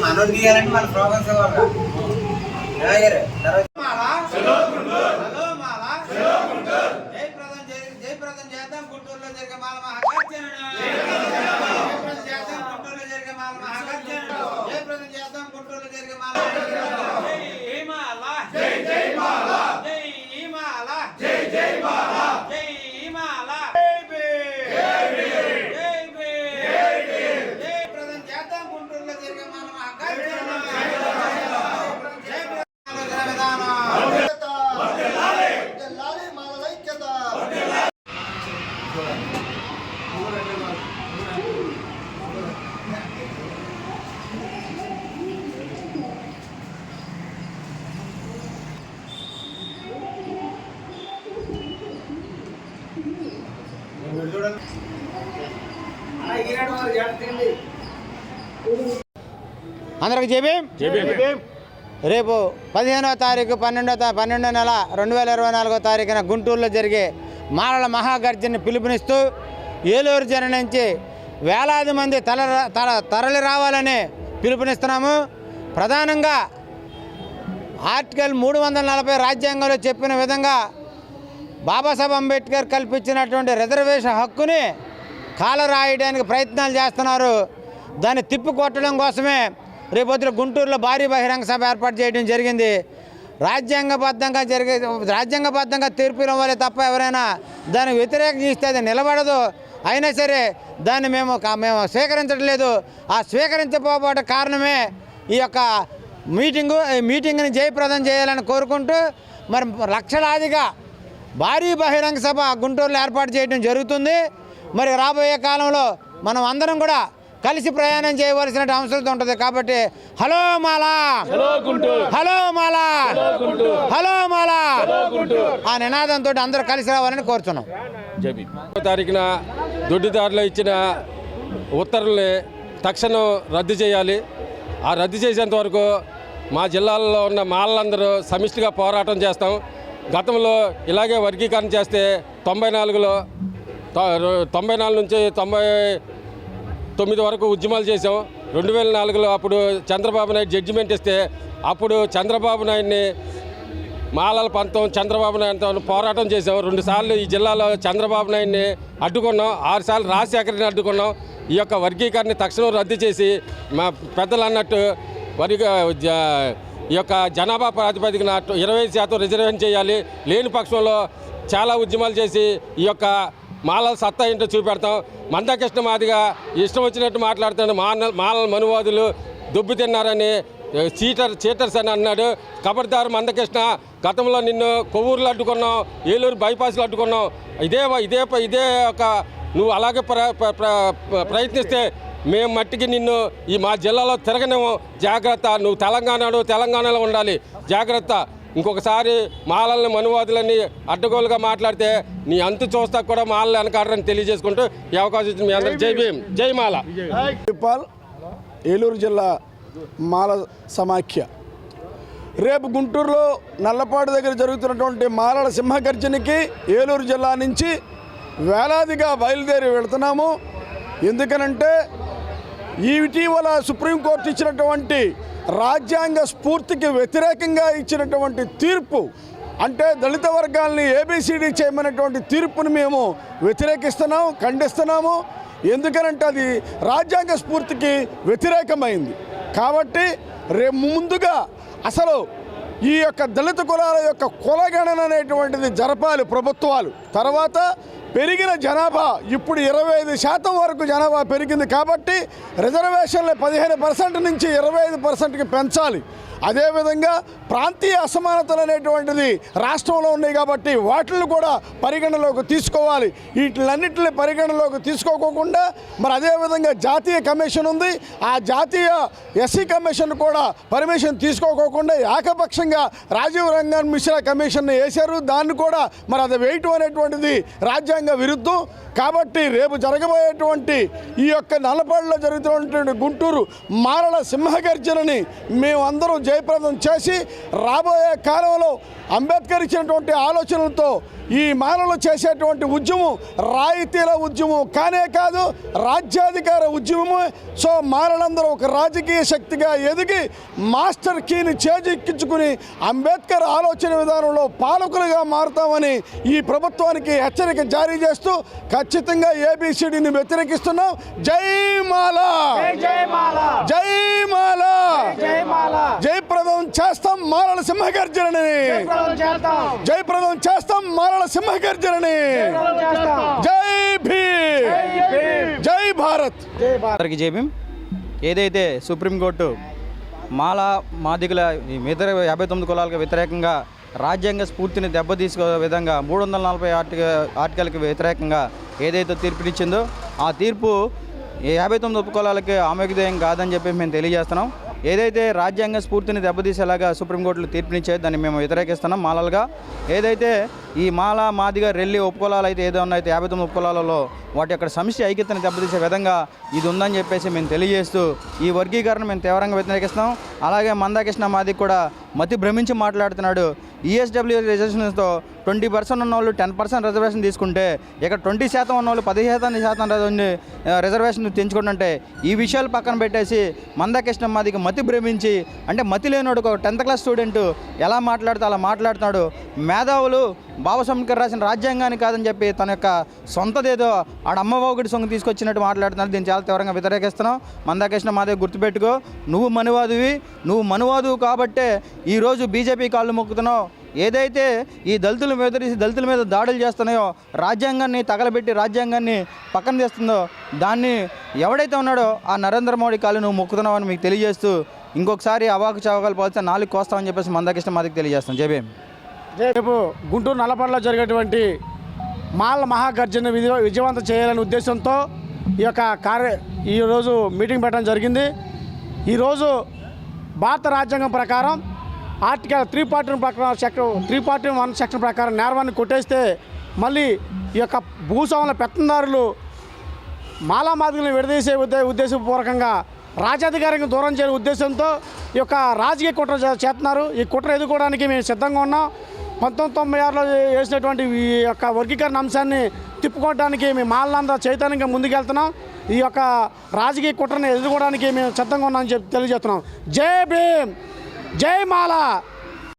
మనోడు తీయాలంటే మన ప్రోగ్రామ్స్ ఇవ్వాలి తర్వాత హలో మాల జయప్రదం జయ- జయప్రదం చేద్దాం గుంటూరులో జరిగే మాల మహాగర్జనను. జయప్రదం చేద్దాం గుంటూరులో జరిగే మాల మహాగర్జనను. జయప్రదం చేద్దాం గుంటూరులో జరిగే మాల జై మాల జై జై మాల జై మాల జై జై మాల జై మాల జై భీమ్. జై భీమ్. జయప్రదం చేద్దాం గుంటూరులో జరిగే మాల మహాగర్జనను. జయప్రదం విధానం వర్ధిల్లాలి మాలల ఐక్యత అందరికి చెప్పి రేపు పదిహేనవ తారీఖు పన్నెండో తా పన్నెండో నెల రెండు వేల ఇరవై నాలుగో తారీఖున గుంటూరులో జరిగే మాలల మహాగర్జన పిలుపునిస్తూ ఏలూరు జన నుంచి వేలాది మంది తల తల తరలి రావాలని పిలుపునిస్తున్నాము. ప్రధానంగా ఆర్టికల్ మూడు వందల నలభై రాజ్యాంగంలో చెప్పిన విధంగా బాబాసాహెబ్ అంబేద్కర్ కల్పించినటువంటి రిజర్వేషన్ హక్కుని కాలరాయడానికి ప్రయత్నాలు చేస్తున్నారు. దాన్ని తిప్పి కొట్టడం కోసమే రేపొద్దున గుంటూరులో భారీ బహిరంగ సభ ఏర్పాటు చేయడం జరిగింది. రాజ్యాంగబద్ధంగా జరిగే రాజ్యాంగబద్ధంగా తీర్పు ఇవ్వాలి తప్ప ఎవరైనా దాన్ని వ్యతిరేకిస్తే అది నిలబడదు. అయినా సరే దాన్ని మేము కా- మేము స్వీకరించట్లేదు. ఆ స్వీకరించకపోవడం కారణమే ఈ యొక్క మీటింగు ఈ మీటింగ్ని జయప్రదం చేయాలని కోరుకుంటూ మరి లక్షలాదిగా భారీ బహిరంగ సభ గుంటూరులో ఏర్పాటు చేయడం జరుగుతుంది. మరి రాబోయే కాలంలో మనం అందరం కూడా కలిసి ప్రయాణం చేయవలసిన అవసరం ఉంటుంది కాబట్టి హలో మాలా! హలో మాలా! హలో మాలా! ఆ నినాదంతో అందరూ కలిసి రావాలని కోరుతున్నాం. తారీఖున దొడ్డిదారులు ఇచ్చిన ఉత్తర్వుల్ని తక్షణం రద్దు చేయాలి. ఆ రద్దు చేసేంత వరకు మా జిల్లాల్లో ఉన్న మాలందరూ సమిష్టిగా పోరాటం చేస్తాం. గతంలో ఇలాగే వర్గీకరణ చేస్తే తొంభై నాలుగులో తొంభై నాలుగు నుంచి తొంభై తొమ్మిది వరకు ఉద్యమాలు చేసాం రెండు వేల నాలుగులో అప్పుడు చంద్రబాబు నాయుడు జడ్జిమెంట్ ఇస్తే అప్పుడు చంద్రబాబు నాయుడిని మాలల పంతం చంద్రబాబు నాయుడుతో పోరాటం చేసాం రెండు సార్లు ఈ జిల్లాలో చంద్రబాబు నాయుడిని అడ్డుకున్నాం. ఆరు సార్లు అడ్డుకున్నాం. ఈ యొక్క వర్గీకరణ తక్షణం రద్దు చేసి మా పెద్దలు అన్నట్టు వర్గ జ- ఈ యొక్క జనాభా ప్రాతిపదికన ఇరవై శాతం రిజర్వేషన్ చేయాలి. లేని పక్షంలో చాలా ఉద్యమాలు చేసి ఈ యొక్క మాలల సత్తా ఏంటో చూపెడతాం. మందకృష్ణ మాదిగా ఇష్టం వచ్చినట్టు మాట్లాడుతాడు మాన మాలల మనువాదులు దుబ్బు తిన్నారని చీటర్ చీటర్స్ అని అన్నాడు. కబర్దారు మందకృష్ణ గతంలో నిన్ను కొవ్వూరులో అడ్డుకున్నాం ఏలూరు బైపాస్లో అడ్డుకున్నాం. ఇదే ఇదే ఇదే ఒక నువ్వు అలాగే ప్ర ప్ర- ప్ర- ప్రయత్నిస్తే మేము మట్టికి నిన్ను ఈ మా జిల్లాలో తిరగనేమో జాగ్రత్త నువ్వు తెలంగాణలో తెలంగాణలో ఉండాలి. జాగ్రత్త. ఇంకొకసారి మాలల్ని మనువాదులని అడ్డగోలుగా మాట్లాడితే నీ అంతు చూస్తా కూడా మాలలు వెనకాడరని తెలియజేసుకుంటూ ఈ అవకాశం ఇచ్చిన మీ అందరికి జై భీమ్. జై మాల. తిప్పాల్ ఏలూరు జిల్లా మాల సమాఖ్య. రేపు గుంటూరులో నల్లపాడు దగ్గర జరుగుతున్నటువంటి మాలల సింహగర్జనకి ఏలూరు జిల్లా నుంచి వేలాదిగా బయలుదేరి వెళుతున్నాము. ఎందుకనంటే ఈ ఇటీవల సుప్రీంకోర్టు ఇచ్చినటువంటి రాజ్యాంగ స్ఫూర్తికి వ్యతిరేకంగా ఇచ్చినటువంటి తీర్పు అంటే దళిత వర్గాల్ని ఏబిసిడి చేయమన్నటువంటి తీర్పుని మేము వ్యతిరేకిస్తున్నాం ఖండిస్తున్నాము. ఎందుకనంటే అది రాజ్యాంగ స్ఫూర్తికి వ్యతిరేకమైంది. కాబట్టి రే ముందుగా అసలు ఈ యొక్క దళిత కులాల యొక్క కులగణన అనేటువంటిది జరపాలి ప్రభుత్వాలు. తర్వాత పెరిగిన జనాభా ఇప్పుడు ఇరవై ఐదు శాతం వరకు జనాభా పెరిగింది కాబట్టి రిజర్వేషన్లు పదిహేను పర్సెంట్ నుంచి ఇరవై ఐదు పర్సెంట్కి పెంచాలి. అదేవిధంగా ప్రాంతీయ అసమానతలు అనేటువంటిది రాష్ట్రంలో ఉన్నాయి కాబట్టి వాటిని కూడా పరిగణలోకి తీసుకోవాలి. వీటిలన్నింటిని పరిగణలోకి తీసుకోకుండా మరి అదేవిధంగా జాతీయ కమిషన్ ఉంది. ఆ జాతీయ ఎస్సీ కమిషన్ కూడా పర్మిషన్ తీసుకోకోకుండా ఏకపక్షంగా రాజీవ్ రంగన్ మిశ్రా కమిషన్ వేశారు. దాన్ని కూడా మరి అది వేయటం అనేటువంటిది రాజ్యాంగ విరుద్ధం. కాబట్టి రేపు జరగబోయేటువంటి ఈ యొక్క నలపాడులో జరుగుతున్నటువంటి గుంటూరు మారల సింహగర్జనని మేమందరం జయప్రదం చేసి రాబోయే కాలంలో అంబేద్కర్ ఇచ్చినటువంటి ఆలోచనలతో ఈ మాలలు చేసేటువంటి ఉద్యమం రాయితీల ఉద్యమం కానే కాదు రాజ్యాధికార ఉద్యమము. సో మాలలందరూ ఒక రాజకీయ శక్తిగా ఎదిగి మాస్టర్ కీని చేజిక్కించుకుని అంబేద్కర్ ఆలోచన విధానంలో పాలకులుగా మారుతామని ఈ ప్రభుత్వానికి హెచ్చరిక జారీ చేస్తూ ఖచ్చితంగా ఏబిసిడిని వ్యతిరేకిస్తున్నాం. జై మాల! జై మాల! జయప్రదం చేస్తాం మాలల సింహగర్జనని. జయప్రదం చేస్తాం. మాలల సింహగర్జనని. జై భీమ్. జై భారత్. అందరికి ఏదైతే సుప్రీంకోర్టు మాల మాదిగల ఇతర యాభై తొమ్మిది కులాలకు వ్యతిరేకంగా రాజ్యాంగ స్ఫూర్తిని దెబ్బతీసుకో విధంగా మూడు వందల నలభై ఆర్టిక ఆర్టికల్కి వ్యతిరేకంగా ఏదైతే తీర్పునిచ్చిందో ఆ తీర్పు ఈ యాభై తొమ్మిది ఉపకులాలకి ఆమోదయం కాదని చెప్పి మేము తెలియజేస్తున్నాం. ఏదైతే రాజ్యాంగ స్ఫూర్తిని దెబ్బతీసేలాగా సుప్రీంకోర్టులు తీర్పునిచ్చాయో దాన్ని మేము వ్యతిరేకిస్తున్నాం. మాలలుగా ఏదైతే ఈ మాల మాదిగా రెల్లి ఉపకులాలు అయితే ఏదైనా అయితే యాభై తొమ్మిది ఉపకులాలలో వాటి యొక్క సమస్య ఐక్యతను దెబ్బతీసే విధంగా ఇది ఉందని చెప్పేసి మేము తెలియజేస్తూ ఈ వర్గీకరణ మేము తీవ్రంగా వ్యతిరేకిస్తాం అలాగే మందాకృష్ణ మాది కూడా మతి భ్రమించి మాట్లాడుతున్నాడు. ఈఎస్డబ్ల్యూ రిజర్వేషన్స్తో ట్వంటీ పర్సెంట్ ఉన్న వాళ్ళు టెన్ పర్సెంట్ రిజర్వేషన్ తీసుకుంటే ఇక్కడ ట్వంటీ శాతం ఉన్న వాళ్ళు పది శాతం శాతం రిజర్వేషన్ తెంచుకుంటుంటే ఈ విషయాలు పక్కన పెట్టేసి మందాకృష్ణ మాదికి మతి భ్రమించి అంటే మతి లేనోడు ఒక టెన్త్ క్లాస్ స్టూడెంట్ ఎలా మాట్లాడితే అలా మాట్లాడుతున్నాడు. మేధావులు బాబా రాసిన రాజ్యాంగాన్ని కాదని చెప్పి తన యొక్క సొంతదేదో ఆడ అమ్మవాగుడి సొంగ తీసుకొచ్చినట్టు మాట్లాడుతున్నారు. దీన్ని చాలా తీవ్రంగా వ్యతిరేకిస్తున్నాం. మందాకృష్ణ మాదేవి గుర్తుపెట్టుకో. నువ్వు మనువాదువి నువ్వు మనువాదువు కాబట్టే ఈరోజు బీజేపీ కాళ్ళు మొక్కుతున్నావు. ఏదైతే ఈ దళితుల మీద దళితుల మీద దాడులు చేస్తున్నాయో రాజ్యాంగాన్ని తగలబెట్టి రాజ్యాంగాన్ని పక్కన తీస్తుందో దాన్ని ఎవడైతే ఉన్నాడో ఆ నరేంద్ర మోడీ కాళ్ళు నువ్వు మొక్కుతున్నావు అని మీకు తెలియజేస్తూ ఇంకొకసారి అవాకు చవకాలు పోలిస్తే నాలుగు కోస్తామని చెప్పేసి మందాకృష్ణ మాదికి తెలియజేస్తాం జేబీఎం రేపు గుంటూరు నల్లపల్లిలో జరిగేటువంటి మాల మహాగర్జన విధి విజయవంతం చేయాలనే ఉద్దేశంతో ఈ యొక్క కార్య ఈరోజు మీటింగ్ పెట్టడం జరిగింది. ఈరోజు భారత రాజ్యాంగం ప్రకారం ఆర్టికల్ త్రీ పార్టీ ప్రకారం section three party one section ప్రకారం నేరవాన్ని కొట్టేస్తే మళ్ళీ ఈ యొక్క భూస్వాముల పెత్తందారులు మాలామాదిగలను విడదీసే ఉద్దే ఉద్దేశపూర్వకంగా రాజాధికారికి దూరం చేయని ఉద్దేశంతో ఈ యొక్క రాజకీయ కుట్ర చేస్తున్నారు. ఈ కుట్ర ఎదుర్కోవడానికి మేము సిద్ధంగా ఉన్నాం. పంతొమ్మిది తొంభై ఆరులో వేసినటువంటి ఈ యొక్క వర్గీకరణ అంశాన్ని తిప్పుకోవడానికి మేము మాలంతా చైతన్యంగా ముందుకెళ్తున్నాం. ఈ యొక్క రాజకీయ కుట్రను ఎదుర్కోవడానికి మేము సిద్ధంగా ఉన్నామని చెప్పి తెలియజేస్తున్నాం. జై భీమ్! జై మాల!